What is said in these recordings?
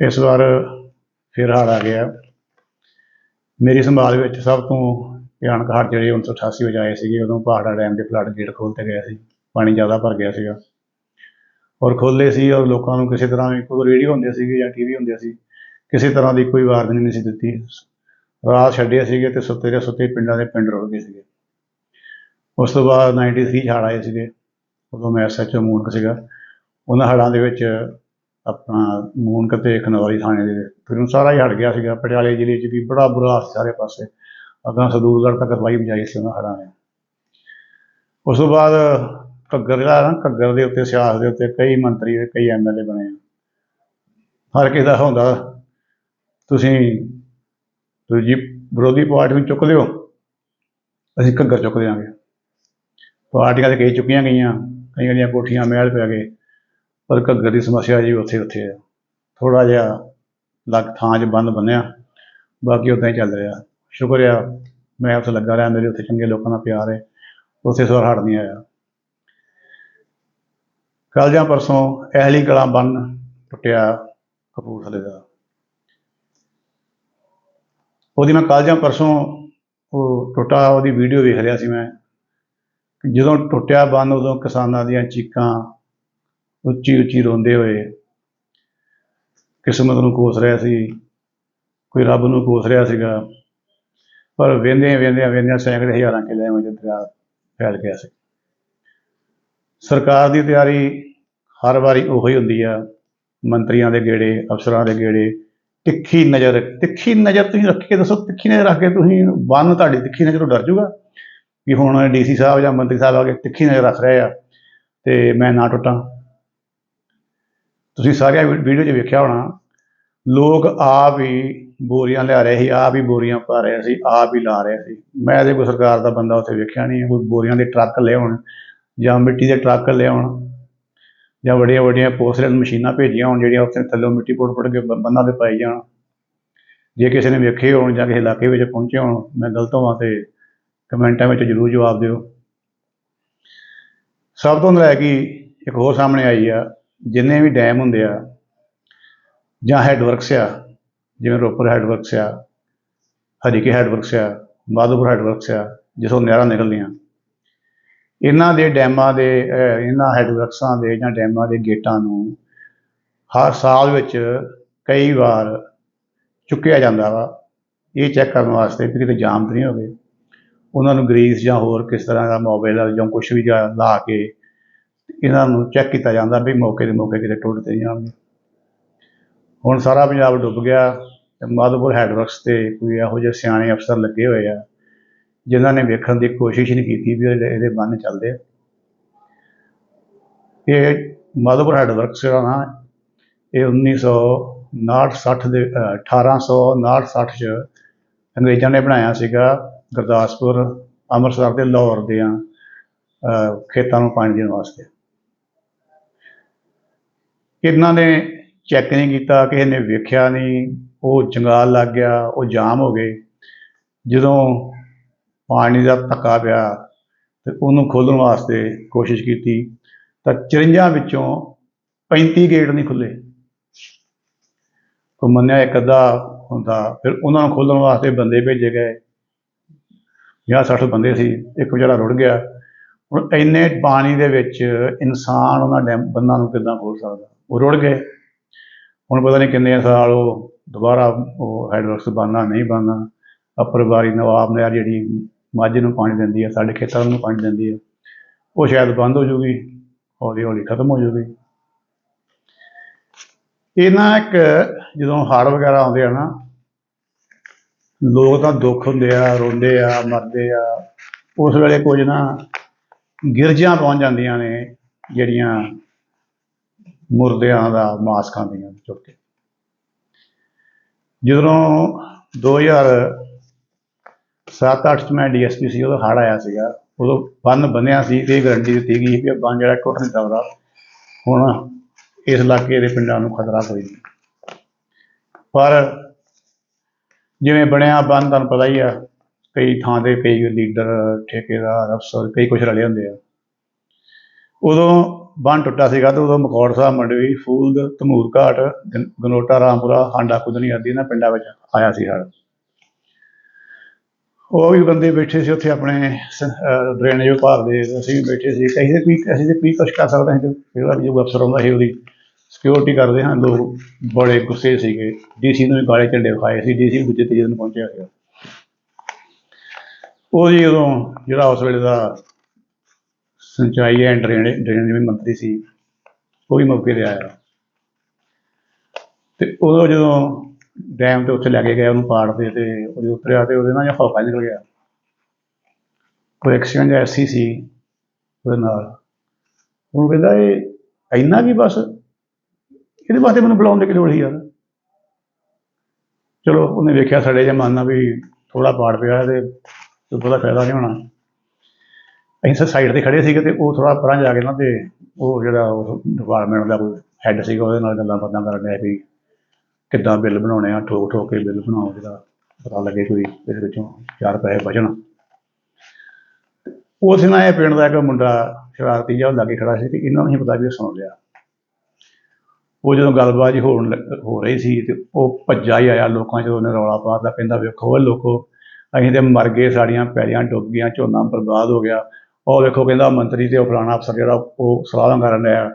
ਇਸ ਵਾਰ ਫਿਰ ਹੜ੍ਹ ਆ ਗਿਆ। ਮੇਰੀ ਸੰਭਾਲ ਵਿੱਚ ਸਭ ਤੋਂ ਭਿਆਨਕ ਹੜ੍ਹ ਜਿਹੜੇ 1988 ਵਿੱਚ ਆਏ ਸੀਗੇ, ਉਦੋਂ ਪਹਾੜਾ ਡੈਮ ਦੇ ਫਲੱਡ ਗੇਟ ਖੋਲ੍ਹਤੇ ਗਏ ਸੀ। ਪਾਣੀ ਜ਼ਿਆਦਾ ਭਰ ਗਿਆ ਸੀਗਾ। ਔਰ ਖੋਲ੍ਹੇ ਸੀ ਔਰ ਲੋਕਾਂ ਨੂੰ ਕਿਸੇ ਤਰ੍ਹਾਂ ਵੀ, ਕੋਈ ਰੇਡੀਓ ਹੁੰਦੇ ਸੀਗੇ ਜਾਂ ਟੀਵੀ ਹੁੰਦੇ ਸੀ, ਕਿਸੇ ਤਰ੍ਹਾਂ ਦੀ ਕੋਈ ਵਾਰਨਿੰਗ ਨਹੀਂ ਸੀ ਦਿੱਤੀ। ਰਾਤ ਛੱਡੇ ਸੀਗੇ ਤੇ ਸੁੱਤੇ ਦੇ ਸੁੱਤੇ ਪਿੰਡਾਂ ਦੇ ਪਿੰਡ ਰੁੜ ਗਏ ਸੀਗੇ। ਉਸ ਤੋਂ ਬਾਅਦ 93 'ਚ ਹੜ੍ਹ ਆਏ ਸੀਗੇ। ਉਦੋਂ ਮੈਂ ਐਸਐਚਓ ਮੂਨਕ ਸੀਗਾ। ਉਹਨਾਂ ਹੜ੍ਹਾਂ ਦੇ ਵਿੱਚ ਆਪਣਾ ਮੂਨਕ ਤੇ ਖਨੌਰੀ ਥਾਣੇ ਦੇ ਫਿਰ ਉਹ ਸਾਰਾ ਹੀ ਹਟ ਗਿਆ ਸੀਗਾ। ਪਟਿਆਲੇ ਜ਼ਿਲ੍ਹੇ 'ਚ ਵੀ ਬੜਾ ਬੁਰਾ ਹਾਲ ਸੀ ਸਾਰੇ ਪਾਸੇ। ਅਗਾਂ ਸਦੂਲਗੜ੍ਹ ਤੱਕ ਤਬਾਹੀ ਮਚਾਈ ਸੀ ਉਹਨਾਂ ਹੜ੍ਹਾਂ ਨੇ। ਉਸ ਤੋਂ ਬਾਅਦ ਘੱਗਰ ਜਿਹੜਾ ਨਾ, ਘੱਗਰ ਦੇ ਉੱਤੇ, ਸਿਆਸ ਦੇ ਉੱਤੇ ਕਈ ਮੰਤਰੀ ਤੇ ਕਈ ਐਮਐਲਏ ਬਣੇ ਆ। ਹਰ ਕਿਸੇ ਦਾ ਹੁੰਦਾ, ਤੁਸੀਂ ਦੂਜੀ ਵਿਰੋਧੀ ਪਾਰਟੀ ਨੂੰ ਚੁੱਕ ਲਿਓ, ਅਸੀਂ ਘੱਗਰ ਚੁੱਕ ਦਿਆਂਗੇ। ਪਾਰਟੀਆਂ ਤੇ ਕਈ ਚੁੱਕੀਆਂ ਗਈਆਂ, ਕਈਆਂ ਦੀਆਂ ਕੋਠੀਆਂ ਮਹਿਲ ਪੈ ਗਏ। ਪਰ ਘੱਗਰ ਦੀ ਸਮੱਸਿਆ ਜੀ ਉੱਥੇ ਉੱਥੇ ਹੈ ਥੋੜਾ ਜਿਹਾ ਲੱਗ ਥਾਂ 'ਚ ਬੰਦ ਬੰਨਿਆ। ਬਾਕੀ ਉਦਾਂ ਹੀ ਚੱਲ ਰਿਹਾ। ਸ਼ੁਕਰ ਆ ਮੈਂ ਉੱਥੇ ਲੱਗਾ ਰਿਹਾ ਮੇਰੇ ਉੱਥੇ ਚੰਗੇ ਲੋਕਾਂ ਦਾ ਪਿਆਰ ਹੈ। ਉੱਥੇ ਇਸ ਵਾਰ ਨਹੀਂ ਆਇਆ। ਕੱਲ੍ਹ ਜਾਂ ਪਰਸੋਂ ਐਹਲੀ ਕਲਾਂ ਬੰਨ ਟੁੱਟਿਆ ਕਪੂਰਥਲੇ ਦਾ। ਉਹਦੀ ਮੈਂ ਕੱਲ੍ਹ ਜਾਂ ਪਰਸੋਂ ਉਹ ਟੁੱਟਾ, ਉਹਦੀ ਵੀਡੀਓ ਵੇਖ ਰਿਹਾ ਸੀ ਮੈਂ। ਜਦੋਂ ਟੁੱਟਿਆ ਬੰਨ, ਉਦੋਂ ਕਿਸਾਨਾਂ ਦੀਆਂ ਚੀਕਾਂ ਉੱਚੀ ਉੱਚੀ ਰੋਂਦੇ ਹੋਏ। ਕਿਸਮਤ ਨੂੰ ਕੋਸ ਰਿਹਾ ਸੀ, ਕੋਈ ਰੱਬ ਨੂੰ ਕੋਸ ਰਿਹਾ ਸੀਗਾ। ਪਰ ਵੇਂਦੇ ਵੇਂਦੇ ਵੇਂਦੇ ਸੈਂਕੜੇ ਹਜ਼ਾਰਾਂ ਕਿੱਲੇ ਵਿੱਚ ਦਰਿਆ ਫੈਲ ਗਿਆ ਸੀ। ਸਰਕਾਰ ਦੀ ਤਿਆਰੀ ਹਰ ਵਾਰੀ ਉਹੀ ਹੁੰਦੀ ਆ। ਮੰਤਰੀਆਂ ਦੇ ਗੇੜੇ, ਅਫਸਰਾਂ ਦੇ ਗੇੜੇ, ਤਿੱਖੀ ਨਜ਼ਰ ਤਿੱਖੀ ਨਜ਼ਰ ਤੁਸੀਂ ਰੱਖ ਕੇ ਦੱਸੋ, ਤਿੱਖੀ ਨਜ਼ਰ ਰੱਖ ਕੇ ਤੁਸੀਂ ਬੰਨ ਤੁਹਾਡੀ, ਤਿੱਖੀ ਨਜ਼ਰ ਤੋਂ ਡਰ ਜੂਗਾ ਕਿ ਹੁਣ ਡੀਸੀ ਸਾਹਿਬ ਜਾਂ ਮੰਤਰੀ ਸਾਹਿਬ ਆ ਕੇ ਤਿੱਖੀ ਨਜ਼ਰ ਰੱਖ ਰਹੇ ਆ ਤੇ ਮੈਂ ਨਾ ਟੁੱਟਾਂ। ਤੁਸੀਂ ਸਾਰਿਆਂ ਵੀਡੀਓ 'ਚ ਵੇਖਿਆ ਹੋਣਾ, ਲੋਕ ਆਪ ਹੀ ਬੋਰੀਆਂ ਲਿਆ ਰਹੇ ਸੀ, ਆਪ ਹੀ ਬੋਰੀਆਂ ਪਾ ਰਹੇ ਸੀ, ਆਪ ਹੀ ਲਾ ਰਹੇ ਸੀ। ਮੈਂ ਤੇ ਕੋਈ ਸਰਕਾਰ ਦਾ ਬੰਦਾ ਉੱਥੇ ਵੇਖਿਆ ਨਹੀਂ ਕੋਈ ਬੋਰੀਆਂ ਦੇ ਟਰੱਕ ਲਿਆਉਣ ਜਾਂ ਮਿੱਟੀ ਦੇ ਟਰੱਕ ਲਿਆਉਣ ਜਾਂ ਵੱਡੀਆਂ ਵੱਡੀਆਂ ਪੋਸਟਰਨ ਮਸ਼ੀਨਾਂ ਭੇਜੀਆਂ ਹੋਣ ਜਿਹੜੀਆਂ ਉੱਥੇ ਥੱਲੋਂ ਮਿੱਟੀ ਪੁੱਟ ਪੁੱਟ ਕੇ ਬ- ਬੰਨਾਂ ਤੇ ਪਾਈ ਜਾਣ। ਜੇ ਕਿਸੇ ਨੇ ਵੇਖੇ ਹੋਣ ਜਾਂ ਕਿਸੇ ਇਲਾਕੇ ਵਿੱਚ ਪਹੁੰਚੇ ਹੋਣ, ਮੈਂ ਗਲਤ ਹੋਵਾਂ ਤੇ ਕਮੈਂਟਾਂ ਵਿੱਚ ਜ਼ਰੂਰ ਜਵਾਬ ਦਿਓ। ਸਭ ਤੋਂ ਲੈ ਕੇ ਇੱਕ ਹੋਰ ਸਾਹਮਣੇ ਆਈ ਆ ਜਿੰਨੇ ਵੀ ਡੈਮ ਹੁੰਦੇ ਆ, ਜਾਂ ਹੈਡਵਰਕਸ ਆ, ਜਿਵੇਂ ਰੋਪਰ ਹੈਡਵਰਕਸ ਆ, ਹਰੀਕੇ ਹੈਡਵਰਕਸ ਆ, ਮਾਧੋਪੁਰ ਹੈਡਵਰਕਸ ਆ ਜਿੱਥੋਂ ਨਹਿਰਾਂ ਨਿਕਲਦੀਆਂ। ਇਹਨਾਂ ਦੇ ਡੈਮਾਂ ਦੇ ਇਹਨਾਂ ਹੈਡਵਰਕਸਾਂ ਦੇ ਜਾਂ ਡੈਮਾਂ ਦੇ ਗੇਟਾਂ ਨੂੰ ਹਰ ਸਾਲ ਵਿੱਚ ਕਈ ਵਾਰ ਚੁੱਕਿਆ ਜਾਂਦਾ ਵਾ। ਇਹ ਚੈੱਕ ਕਰਨ ਵਾਸਤੇ ਵੀ ਕਿਤੇ ਜਾਮ ਤਾਂ ਨਹੀਂ ਹੋਵੇ। ਉਹਨਾਂ ਨੂੰ ਗਰੀਸ ਜਾਂ ਹੋਰ ਕਿਸ ਤਰ੍ਹਾਂ ਦਾ ਮੋਬਾਈਲ ਜਾਂ ਕੁਝ ਵੀ ਜਾਂ ਲਾ ਕੇ ਇਹਨਾਂ ਨੂੰ ਚੈੱਕ ਕੀਤਾ ਜਾਂਦਾ ਵੀ ਮੌਕੇ ਦੇ ਮੌਕੇ ਕਿਤੇ ਟੁੱਟਦੇ ਜਾਣਗੇ ਹੁਣ ਸਾਰਾ ਪੰਜਾਬ ਡੁੱਬ ਗਿਆ ਤੇ ਮਾਧੋਪੁਰ ਹੈਡਵਰਕਸ ਤੇ ਕੋਈ ਇਹੋ ਜਿਹੇ ਸਿਆਣੇ ਅਫਸਰ ਲੱਗੇ ਹੋਏ ਆ ਜਿਨ੍ਹਾਂ ਨੇ ਵੇਖਣ ਦੀ ਕੋਸ਼ਿਸ਼ ਨਹੀਂ ਕੀਤੀ ਵੀ ਇਹਦੇ ਇਹਦੇ ਬੰਨ ਚੱਲਦੇ ਆ। ਇਹ ਮਾਧੋਪੁਰ ਹੈਡਵਰਕਸ ਜਿਹੜਾ ਨਾ ਇਹ 1959 60 ਦੇ ਅਹ, 1859 60 ਚ ਅੰਗਰੇਜ਼ਾਂ ਨੇ ਬਣਾਇਆ ਸੀਗਾ ਗੁਰਦਾਸਪੁਰ ਅੰਮ੍ਰਿਤਸਰ ਤੇ ਲਾਹੌਰ ਦੇ ਖੇਤਾਂ ਨੂੰ ਪਾਣੀ ਦੇਣ ਵਾਸਤੇ। ਇਹਨਾਂ ਨੇ ਚੈੱਕ ਨਹੀਂ ਕੀਤਾ, ਕਿਸੇ ਨੇ ਵੇਖਿਆ ਨਹੀਂ, ਉਹ ਜੰਗਾਲ ਲੱਗ ਗਿਆ, ਉਹ ਜਾਮ ਹੋ ਗਏ। ਜਦੋਂ ਪਾਣੀ ਦਾ ਧੱਕਾ ਪਿਆ ਤੇ ਉਹਨੂੰ ਖੋਲ੍ਹਣ ਵਾਸਤੇ ਕੋਸ਼ਿਸ਼ ਕੀਤੀ, ਤਾਂ 54 ਵਿੱਚੋਂ 35 ਗੇਟ ਨਹੀਂ ਖੁੱਲੇ ਕੋ ਮੰਨਿਆ ਇੱਕ ਅੱਧਾ ਹੁੰਦਾ, ਫਿਰ ਉਹਨਾਂ ਨੂੰ ਖੋਲ੍ਹਣ ਵਾਸਤੇ ਬੰਦੇ ਭੇਜੇ ਗਏ। ਜਾਂ 60 ਬੰਦੇ ਸੀ, ਇੱਕ ਵਿਚਾਰਾ ਰੁੜ ਗਿਆ। ਹੁਣ ਇੰਨੇ ਪਾਣੀ ਦੇ ਵਿੱਚ ਇਨਸਾਨ ਉਹਨਾਂ ਡੈਮ ਬੰਨਾਂ ਨੂੰ ਕਿੱਦਾਂ ਖੋਲ ਸਕਦਾ? ਉਹ ਰੁੜ ਗਏ। ਹੁਣ ਪਤਾ ਨਹੀਂ ਕਿੰਨੇ ਸਾਲ ਉਹ ਦੁਬਾਰਾ ਉਹ ਹੈਡਵਰਕਸ ਬਣਨਾ, ਨਹੀਂ ਬਣਨਾ। ਅਪਰ ਬਾਰੀ ਨਵਾਬ ਨਹਿਰ ਜਿਹੜੀ ਮਾਝੇ ਨੂੰ ਪਾਣੀ ਦਿੰਦੀ ਹੈ ਸਾਡੇ ਖੇਤਾਂ ਨੂੰ ਪਾਣੀ ਦਿੰਦੀ ਹੈ ਉਹ ਸ਼ਾਇਦ ਬੰਦ ਹੋ ਜੂਗੀ ਹੌਲੀ ਹੌਲੀ ਖਤਮ ਹੋ ਜੂਗੀ। ਇਹ ਨਾ ਇੱਕ ਜਦੋਂ ਹੜ੍ਹ ਵਗੈਰਾ ਆਉਂਦੇ ਆ ਨਾ, ਲੋਕ ਤਾਂ ਦੁੱਖ ਹੁੰਦੇ ਆ, ਰੋਂਦੇ ਆ, ਮਰਦੇ ਆ। ਉਸ ਵੇਲੇ ਕੁਝ ਨਾ ਗਿਰਜਾਂ ਪਹੁੰਚ ਜਾਂਦੀਆਂ ਨੇ, ਜਿਹੜੀਆਂ ਮੁਰਦਿਆਂ ਦਾ ਮਾਸ ਖਾਂਦੀਆਂ ਚੁੱਕ ਕੇ। ਜਦੋਂ 2007-8 ਚ ਮੈਂ ਡੀਐਸਪੀ ਸੀ, ਉਦੋਂ ਹੜ੍ਹ ਆਇਆ ਸੀਗਾ। ਉਦੋਂ ਬੰਨ ਬੰਨਿਆ ਸੀ ਤੇ ਗਰੰਟੀ ਦਿੱਤੀ ਗਈ ਕਿ ਇਹ ਬੰਨ ਜਿਹੜਾ ਟੁੱਟ ਨਹੀਂ ਸਕਦਾ, ਹੁਣ ਇਸ ਇਲਾਕੇ ਦੇ ਪਿੰਡਾਂ ਨੂੰ ਖਤਰਾ ਕੋਈ ਨਹੀਂ। ਪਰ ਜਿਵੇਂ ਬਣਿਆ ਬੰਨ, ਤੁਹਾਨੂੰ ਪਤਾ ਹੀ ਆ, ਕਈ ਥਾਂ ਤੇ ਕਈ ਲੀਡਰ ਠੇਕੇਦਾਰ, ਅਫਸਰ, ਕਈ ਕੁਛ ਰਲੇ ਹੁੰਦੇ ਆ। ਉਦੋਂ ਬੰਨ ਟੁੱਟਾ ਸੀਗਾ ਤੇ ਉਦੋਂ ਮਕੌੜ ਸਾਹਿਬ ਮੰਡਵੀ ਫੂਲਦ, ਧਮੂਰ ਘਾਟ, ਗਨ- ਗਨੋਟਾ, ਰਾਮਪੁਰਾ, ਹਾਂਡਾ, ਕੁਦਨੀ ਆਦਿ ਇਹਨਾਂ ਪਿੰਡਾਂ ਵਿੱਚ ਆਇਆ ਸੀ ਹੜ੍ਹ। ਉਹ ਵੀ ਬੰਦੇ ਬੈਠੇ ਸੀ ਉੱਥੇ ਆਪਣੇ ਡਰੇਨੇਜ ਵਿਭਾਗ ਦੇ, ਅਸੀਂ ਵੀ ਬੈਠੇ ਸੀ। ਕਹੀ ਦੇ ਕੋਈ ਅਸੀਂ ਤੇ ਕੀ ਕੁਛ ਕਰ ਸਕਦੇ ਹਾਂ ਤੇ ਜਿਹੜਾ ਜੋ ਅਫਸਰ ਆਉਂਦਾ ਸੀ ਉਹਦੀ ਸਿਕਿਉਰਿਟੀ ਕਰਦੇ ਹਾਂ, ਲੋਕ ਬੜੇ ਗੁੱਸੇ ਸੀਗੇ। ਡੀਸੀ ਨੂੰ ਵੀ ਗਾਲੇ ਝੰਡੇ ਵਿਖਾਏ ਸੀ ਡੀਸੀ ਦੂਜੇ ਤੀਜੇ ਦਿਨ ਪਹੁੰਚਿਆ ਸੀ ਉਹ ਜੀ ਉਦੋਂ ਜਿਹੜਾ ਉਸ ਵੇਲੇ ਦਾ ਸਿੰਚਾਈ ਐਂਡ ਡਰੇਨੇਜ ਡਰੇਨੇਜ ਵੀ ਮੰਤਰੀ ਸੀ, ਉਹ ਵੀ ਮੌਕੇ ਤੇ ਆਇਆ। ਤੇ ਉਦੋਂ ਜਦੋਂ ਡੈਮ ਤੇ ਉੱਥੇ ਲੈ ਕੇ ਗਏ, ਉਹਨੂੰ ਪਾੜ ਦੇ ਤੇ ਉਹ ਜਦੋਂ ਉਤਰਿਆ ਤੇ ਉਹਦੇ ਨਾਲ ਜਿਹਾ ਹੌਫਾ ਨਿਕਲ ਗਿਆ। ਕੋਈ ਐਕਸੀਡੈਂਟ ਐਸੀ ਸੀ ਉਹਦੇ ਨਾਲ। ਉਹਨੂੰ ਕਹਿੰਦਾ ਇਹ ਇੰਨਾ ਕੀ ਬਸ? ਇਹਦੇ ਵਾਸਤੇ ਮੈਨੂੰ ਬੁਲਾਉਣ ਦੇ ਕੀ ਲੋੜ ਸੀ ਯਾਰ? ਚਲੋ, ਉਹਨੇ ਵੇਖਿਆ ਸਾਡੇ ਜਿਹਾ ਮੰਨਣਾ ਵੀ ਥੋੜਾ ਪਾੜ ਪਿਆ ਤੇ ਉਹਦਾ ਫਾਇਦਾ ਨਹੀਂ ਹੋਣਾ। ਅਸੀਂ ਸਰ ਸਾਈਡ ਤੇ ਖੜੇ ਸੀਗੇ ਤੇ ਉਹ ਥੋੜਾ ਪਰਾਂ ਜਾ ਕੇ ਨਾ ਤੇ ਉਹ ਜਿਹੜਾ ਉਹ ਡਿਪਾਰਟਮੈਂਟ ਦਾ ਕੋਈ ਹੈੱਡ ਸੀਗਾ ਉਹਦੇ ਨਾਲ ਗੱਲਾਂ ਬਾਤਾਂ ਕਰਨ ਡਿਆ ਵੀ ਕਿੱਦਾਂ ਬਿੱਲ ਬਣਾਉਣੇ ਆ, ਠੋਕ ਠੋਕ ਕੇ ਬਿੱਲ ਬਣਾਓ ਜਿਹੜਾ ਪਤਾ ਲੱਗੇ ਕੋਈ ਇਹਦੇ ਵਿੱਚੋਂ ਚਾਰ ਪੈਸੇ ਬਚਣ। ਉਸ ਨਾਲ ਇਹ ਪਿੰਡ ਦਾ ਇੱਕ ਮੁੰਡਾ ਸ਼ਰਾਰਤੀ ਜਿਹਾ ਉਹ ਲਾਗੇ ਖੜਾ ਸੀ ਤੇ ਇਹਨਾਂ ਨੂੰ ਨਹੀਂ ਪਤਾ ਵੀ ਉਹ ਸੁਣ ਲਿਆ। ਉਹ ਜਦੋਂ ਗੱਲਬਾਤ ਜਿਹੀ ਹੋਣ ਲੱਗ- ਹੋ ਰਹੀ ਸੀ ਤੇ ਉਹ ਭੱਜਾ ਹੀ ਆਇਆ ਲੋਕਾਂ 'ਚ, ਉਹਨੇ ਰੌਲਾ ਪਾਤਾ ਕਹਿੰਦਾ ਵੇਖੋ ਇਹ ਲੋਕੋ, ਅਸੀਂ ਤੇ ਮਰ ਗਏ, ਸਾਡੀਆਂ ਪੈਲੀਆਂ ਡੁੱਬ ਗਈਆਂ, ਝੋਨਾ ਬਰਬਾਦ ਹੋ ਗਿਆ ਉਹ ਵੇਖੋ ਕਹਿੰਦਾ ਮੰਤਰੀ ਤੇ ਉਹ ਫਲਾਣਾ ਅਫਸਰ ਜਿਹੜਾ ਉਹ ਸਲਾਹਾਂ ਕਰਨ ਡਿਆ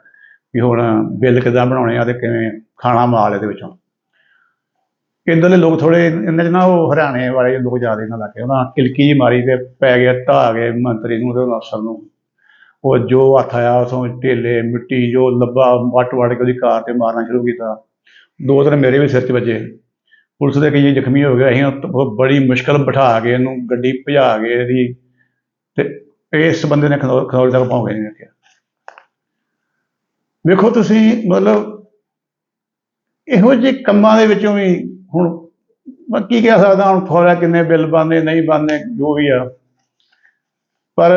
ਵੀ ਹੁਣ ਬਿੱਲ ਕਿੱਦਾਂ ਬਣਾਉਣੇ ਆ ਤੇ ਕਿਵੇਂ ਖਾਣਾ ਮਾਲ ਇਹਦੇ ਵਿੱਚੋਂ। ਇੱਧਰਲੇ ਲੋਕ ਥੋੜੇ ਇਹਨਾਂ 'ਚ ਨਾ ਉਹ ਹਰਿਆਣੇ ਵਾਲੇ ਲੋਕ ਜ਼ਿਆਦਾ ਇਹਨਾਂ ਲੱਗੇ ਉਹਨਾਂ ਕਿਲਕੀ ਜੀ ਮਾਰੀ ਤੇ ਪੈ ਗਿਆ ਢਾਹ ਗਏ ਮੰਤਰੀ ਨੂੰ ਤੇ ਅਫਸਰ ਨੂੰ। ਉਹ ਜੋ ਹੱਥ ਆਇਆ ਉਥੋਂ ਢੇਲੇ, ਮਿੱਟੀ ਜੋ ਲੱਭਾ, ਵੱਟ ਵੱਟ ਕੇ ਉਹਦੀ ਕਾਰ ਤੇ ਮਾਰਨਾ ਸ਼ੁਰੂ ਕੀਤਾ। ਦੋ ਤਿੰਨ ਮੇਰੇ ਵੀ ਸਿਰ 'ਚ ਵੱਜੇ। ਪੁਲਿਸ ਦੇ ਕਈ ਜ਼ਖਮੀ ਹੋ ਗਏ। ਅਸੀਂ ਉਹ ਬੜੀ ਮੁਸ਼ਕਲ ਬਿਠਾ ਕੇ ਇਹਨੂੰ ਗੱਡੀ ਭਜਾ ਕੇ ਇਹਦੀ ਤੇ ਇਸ ਬੰਦੇ ਨੇ ਖਨੌਰ ਖਨੌਰ ਤੱਕ ਪਹੁੰਚ ਗਏ ਨਹੀਂ ਰੱਖਿਆ ਵੇਖੋ ਤੁਸੀਂ, ਮਤਲਬ ਇਹੋ ਜਿਹੇ ਕੰਮਾਂ ਦੇ ਵਿੱਚੋਂ ਵੀ ਹੁਣ ਮੈਂ ਕੀ ਕਹਿ ਸਕਦਾ, ਹੁਣ ਖੋਰਾ ਕਿੰਨੇ ਬਿੱਲ ਬਣਦੇ, ਨਹੀਂ ਬਣਦੇ, ਜੋ ਵੀ ਆ। ਪਰ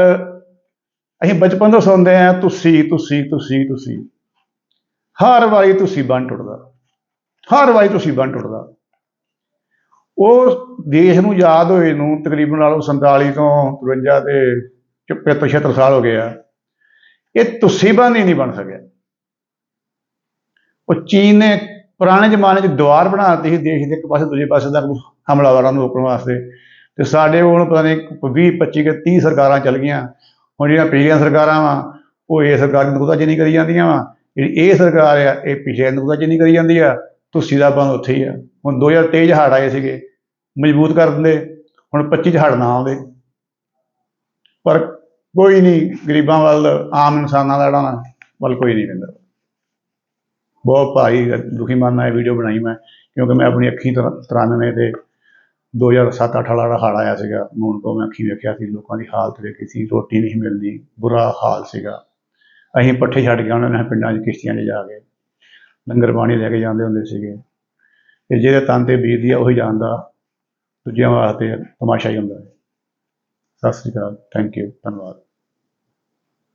ਅਸੀਂ ਬਚਪਨ ਤੋਂ ਸੁਣਦੇ ਆ, ਤੁਸੀਂ ਤੁਸੀਂ ਤੁਸੀਂ ਤੁਸੀਂ। ਹਰ ਵਾਰੀ ਤੁਸੀਂ ਬੰਨ ਟੁੱਟਦਾ। ਹਰ ਵਾਰੀ ਤੁਸੀਂ ਬੰਨ ਟੁੱਟਦਾ। ਉਹ ਦੇਸ਼ ਨੂੰ ਯਾਦ ਹੋਏ ਨੂੰ ਤਕਰੀਬਨ ਨਾਲੋਂ 47 ਤੋਂ 53 ਤੇ 75 76 ਸਾਲ ਹੋ ਗਏ ਆ। ਇਹ ਤੁਸੀਂ ਬੰਨ ਹੀ ਨਹੀਂ ਬਣ ਸਕਿਆ। ਉਹ ਚੀਨ ਨੇ ਪੁਰਾਣੇ ਜ਼ਮਾਨੇ 'ਚ ਦੀਵਾਰ ਬਣਾ ਦਿੱਤੀ ਸੀ, ਦੇਸ਼ ਦੇ ਇੱਕ ਪਾਸੇ, ਦੂਜੇ ਪਾਸੇ ਦਾ ਹਮਲਾਵਰਾਂ ਨੂੰ ਰੋਕਣ ਵਾਸਤੇ। ਤੇ ਸਾਡੇ ਹੁਣ ਪਤਾ ਨਹੀਂ 20 25 ਕੇ 30 ਸਰਕਾਰਾਂ ਚੱਲ ਗਈਆਂ। ਹੁਣ ਜਿਹੜੀਆਂ ਪਿਛਲੀਆਂ ਸਰਕਾਰਾਂ ਵਾ, ਉਹ ਇਹ ਸਰਕਾਰ ਨੂੰ ਨੁਕਤਾਚੀਨੀ ਨਹੀਂ ਕਰੀ ਜਾਂਦੀਆਂ ਵਾ। ਜਿਹੜੀ ਇਹ ਸਰਕਾਰ ਆ, ਇਹ ਪਿਛਲੇ ਨੁਕਤਾਚੀਨੀ ਨਹੀਂ ਕਰੀ ਜਾਂਦੀ ਆ। ਤੁਸੀਂ ਦਾ ਬੰਦ ਉੱਥੇ ਹੀ ਆ। ਹੁਣ 2023 'ਚ ਹੜ੍ਹ ਆਏ ਸੀਗੇ, ਮਜ਼ਬੂਤ ਕਰ ਦਿੰਦੇ। ਹੁਣ 25 'ਚ ਹੜ੍ਹ ਨਾ ਆਉਂਦੇ। ਪਰ ਕੋਈ ਨਹੀਂ ਗਰੀਬਾਂ ਵੱਲ, ਆਮ ਇਨਸਾਨਾਂ ਦਾ ਜਿਹੜਾ ਨਾ, ਵੱਲ ਕੋਈ ਨਹੀਂ ਕਹਿੰਦਾ ਬਹੁਤ ਭਾਰੀ ਦੁਖੀ ਮਨ ਨਾਲ ਵੀਡੀਓ ਬਣਾਈ ਮੈਂ, ਕਿਉਂਕਿ ਮੈਂ ਆਪਣੀ ਅੱਖੀਂ ਤਰ- 93 ਤੇ 2007-8 ਵਾਲਾ ਜਿਹੜਾ ਆਇਆ ਸੀਗਾ ਹੁਣ ਤੋਂ ਮੈਂ ਅੱਖੀਂ ਵੇਖਿਆ ਸੀ, ਲੋਕਾਂ ਦੀ ਹਾਲਤ ਵੇਖੀ ਸੀ, ਰੋਟੀ ਨਹੀਂ ਮਿਲਦੀ, ਬੁਰਾ ਹਾਲ ਸੀਗਾ। ਅਸੀਂ ਪੱਠੇ ਛੱਡ ਕੇ ਆਉਂਦੇ ਨੇ ਪਿੰਡਾਂ 'ਚ ਕਿਸ਼ਤੀਆਂ 'ਚ ਜਾ ਕੇ, ਲੰਗਰ ਪਾਣੀ ਲੈ ਕੇ ਜਾਂਦੇ ਹੁੰਦੇ ਸੀਗੇ। ਤੇ ਜਿਹਦੇ ਤਨ ਤੇ ਬੀਜਦੀ ਆ, ਉਹੀ ਜਾਣਦਾ, ਦੂਜਿਆਂ ਵਾਸਤੇ ਤਮਾਸ਼ਾ ਹੀ ਹੁੰਦਾ ਹੈ। ਸਤਿ ਸ੍ਰੀ ਅਕਾਲ ਥੈਂਕ ਯੂ ਧੰਨਵਾਦ।